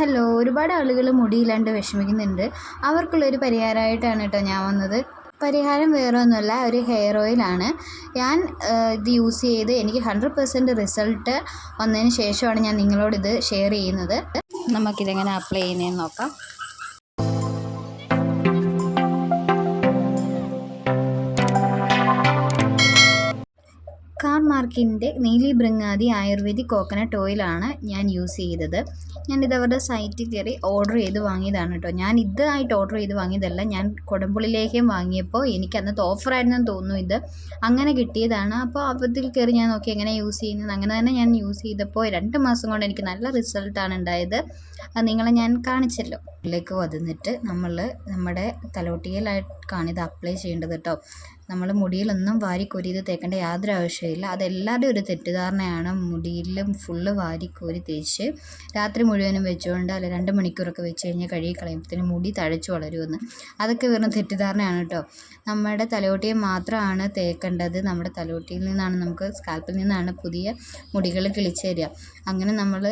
Hello ഒരുപാട് ആളുകൾ മുടിയില്ലാണ്ട് വിഷമിക്കുന്നുണ്ട്. അവർക്കുള്ളൊരു പരിഹാരമായിട്ടാണ് കേട്ടോ ഞാൻ വന്നത്. പരിഹാരം വേറെ ഒന്നുമല്ല ഒരു ഹെയർ ഓയിലാണ് ഞാൻ ഇത് യൂസ് ചെയ്ത് എനിക്ക് ഹൺഡ്രഡ് പെർസെന്റ് റിസൾട്ട് വന്നതിന് ശേഷമാണ് ഞാൻ നിങ്ങളോട് ഇത് ഷെയർ ചെയ്യുന്നത്. നമുക്കിതെങ്ങനെ അപ്ലൈ ചെയ്യുന്നതെന്ന് നോക്കാം. കാർ മാർക്കിന്റെ നീലി ബൃങ്ങാതി ആയുർവേദിക് കോക്കനട്ട് ഓയിലാണ് ഞാൻ യൂസ് ചെയ്തത്. ഞാനിത് അവരുടെ സൈറ്റിൽ കയറി ഓർഡർ ചെയ്ത് വാങ്ങിയതാണ് കേട്ടോ ഞാൻ ഇതായിട്ട് ഓർഡർ ചെയ്ത് വാങ്ങിയതല്ല ഞാൻ കൊടമ്പുള്ളിലേക്കും വാങ്ങിയപ്പോൾ എനിക്ക് അന്നത്തെ ഓഫറായിരുന്നെന്ന് തോന്നുന്നു ഇത്. അങ്ങനെ കിട്ടിയതാണ്. അപ്പോൾ അബദ്ധത്തിൽ കയറി ഞാൻ നോക്കി എങ്ങനെ യൂസ് ചെയ്യുന്നത് അങ്ങനെ തന്നെ ഞാൻ യൂസ് ചെയ്തപ്പോൾ രണ്ട് മാസം കൊണ്ട് എനിക്ക് നല്ല റിസൾട്ടാണ് ഉണ്ടായത്. അത് നിങ്ങളെ ഞാൻ കാണിച്ചല്ലോ. ഇതിലേക്ക് വന്നിട്ട് നമ്മൾ നമ്മുടെ തലോട്ടിയിലായിട്ടാണ് ഇത് അപ്ലൈ ചെയ്യേണ്ടത് കേട്ടോ നമ്മൾ മുടിയിലൊന്നും വാരിക്കോരി ഇത് തേക്കേണ്ട യാതൊരു ആവശ്യമില്ല അതെല്ലാവരുടെയും ഒരു തെറ്റിദ്ധാരണയാണ്. മുടിയിലും ഫുള്ള് വാരിക്കോരി തേച്ച് രാത്രി മുഴുവനും വെച്ചുകൊണ്ട് അല്ല രണ്ട് മണിക്കൂറൊക്കെ വെച്ച് കഴിഞ്ഞാൽ കഴുകി കളയുമ്പോഴത്തേനും മുടി തഴച്ചു വളരുമെന്ന്. അതൊക്കെ വെറും തെറ്റിദ്ധാരണയാണ് കേട്ടോ നമ്മുടെ തലയോട്ടിയെ മാത്രമാണ് തേക്കേണ്ടത്. നമ്മുടെ തലയോട്ടിയിൽ നിന്നാണ് നമുക്ക് സ്കാൽപ്പിൽ നിന്നാണ് പുതിയ മുടികൾ കിളിച്ചു തരിക അങ്ങനെ നമ്മൾ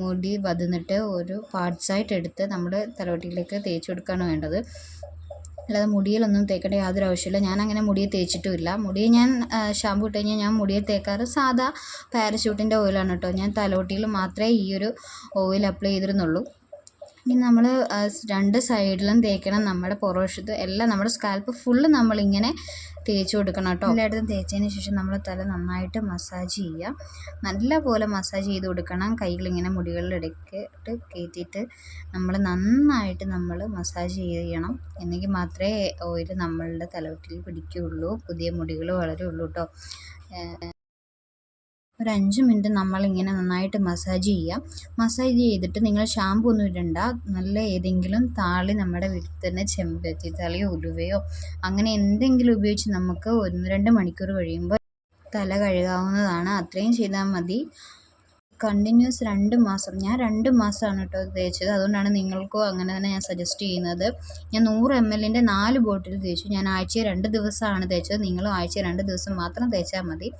മുടി വന്നിട്ട് ഒരു പാർട്സായിട്ട് എടുത്ത് നമ്മുടെ തലയോട്ടിയിലേക്ക് തേച്ച് കൊടുക്കുകയാണ് വേണ്ടത്. അല്ലാതെ മുടിയിലൊന്നും തേക്കേണ്ട യാതൊരു ആവശ്യമില്ല. ഞാൻ അങ്ങനെ മുടിയെ തേച്ചിട്ടുമില്ല. മുടിയെ ഞാൻ ഷാമ്പു ഇട്ട് കഴിഞ്ഞാൽ ഞാൻ മുടിയെ തേക്കാറ് സാധാ പാരഷൂട്ടിന്റെ ഓയിലാണ് കേട്ടോ. ഞാൻ തലോട്ടിയിൽ മാത്രമേ ഈ ഒരു ഓയിൽ അപ്ലൈ ചെയ്തിരുന്നുള്ളൂ. ഇനി നമ്മൾ രണ്ട് സൈഡിലും തേക്കണം നമ്മുടെ പുറവശത്ത് എല്ലാം നമ്മുടെ സ്കാൽപ്പ് ഫുള്ള് നമ്മളിങ്ങനെ തേച്ച് കൊടുക്കണം കേട്ടോ. എല്ലായിടത്തും തേച്ചതിന് ശേഷം നമ്മൾ തല നന്നായിട്ട് മസാജ് ചെയ്യുക നല്ലപോലെ മസാജ് ചെയ്ത് കൊടുക്കണം. കൈകളിങ്ങനെ മുടികളിലെടുക്കിട്ട് കയറ്റിയിട്ട് നമ്മൾ നന്നായിട്ട് നമ്മൾ മസാജ് ചെയ്യണം. എന്നെങ്കിൽ മാത്രമേ ഓയിൽ നമ്മളുടെ തലവെട്ടിൽ പിടിക്കുകയുള്ളൂ പുതിയ മുടികൾ വളരുള്ളൂ കേട്ടോ. ഒരു അഞ്ച് മിനിറ്റ് നമ്മളിങ്ങനെ നന്നായിട്ട് മസാജ് ചെയ്യുക മസാജ് ചെയ്തിട്ട് നിങ്ങൾ ഷാമ്പു ഒന്നും ഇടണ്ട. നല്ല ഏതെങ്കിലും താളി നമ്മുടെ വീട്ടിൽ തന്നെ ചെമ്പരത്തി തലയോ ഉലുവയോ അങ്ങനെ എന്തെങ്കിലും ഉപയോഗിച്ച് നമുക്ക് ഒന്ന് രണ്ട് മണിക്കൂർ കഴിയുമ്പോൾ തല കഴുകാവുന്നതാണ്. അത്രയും ചെയ്താൽ മതി. കണ്ടിന്യൂസ് രണ്ട് മാസം. ഞാൻ രണ്ട് മാസമാണ് കേട്ടോ തേച്ചത്. അതുകൊണ്ടാണ് നിങ്ങൾക്കും അങ്ങനെ തന്നെ ഞാൻ സജസ്റ്റ് ചെയ്യുന്നത്. ഞാൻ നൂറ് എം എല്ലിന്റെ നാല് ബോട്ടിൽ തേച്ചു. ഞാൻ ആഴ്ച രണ്ട് ദിവസമാണ് തേച്ചത്. നിങ്ങളും ആഴ്ച രണ്ട് ദിവസം മാത്രം തേച്ചാൽ മതി.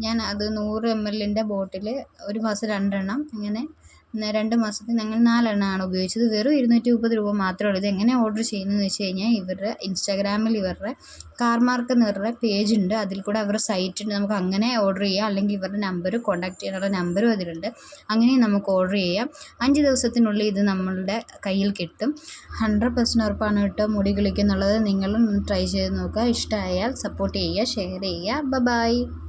ഞാൻ അത് നൂറ് എം എല്ലിന്റെ ബോട്ടിൽ ഒരു മാസം രണ്ടെണ്ണം ഇങ്ങനെ രണ്ട് മാസത്തിൽ ഞങ്ങൾ നാലെണ്ണമാണ് ഉപയോഗിച്ചത്. വെറും ഇരുന്നൂറ്റി മുപ്പത് രൂപ മാത്രമേ ഉള്ളൂ. ഇത് എങ്ങനെ ഓർഡർ ചെയ്യുന്നതെന്ന് വെച്ച് കഴിഞ്ഞാൽ ഇവരുടെ ഇൻസ്റ്റാഗ്രാമിൽ ഇവരുടെ കാർമാർക്ക് എന്ന് പറഞ്ഞ പേജ് ഉണ്ട്. അതിൽ കൂടെ അവരുടെ സൈറ്റ് ഉണ്ട്. നമുക്ക് അങ്ങനെ ഓർഡർ ചെയ്യാം. അല്ലെങ്കിൽ ഇവരുടെ നമ്പർ കോൺടാക്ട് ചെയ്യാനുള്ള നമ്പറും അതിലുണ്ട്. അങ്ങനെയും നമുക്ക് ഓർഡർ ചെയ്യാം. അഞ്ച് ദിവസത്തിനുള്ളിൽ ഇത് നമ്മളുടെ കയ്യിൽ കിട്ടും. ഹൺഡ്രഡ് പെർസെന്റ് ഉറപ്പാണ് കേട്ടോ. മുടി കിളിക്കുന്നുള്ളത്. നിങ്ങളും ട്രൈ ചെയ്ത് നോക്കുക. ഇഷ്ടമായാൽ സപ്പോർട്ട് ചെയ്യുക ഷെയർ ചെയ്യുക. ബ ബായ്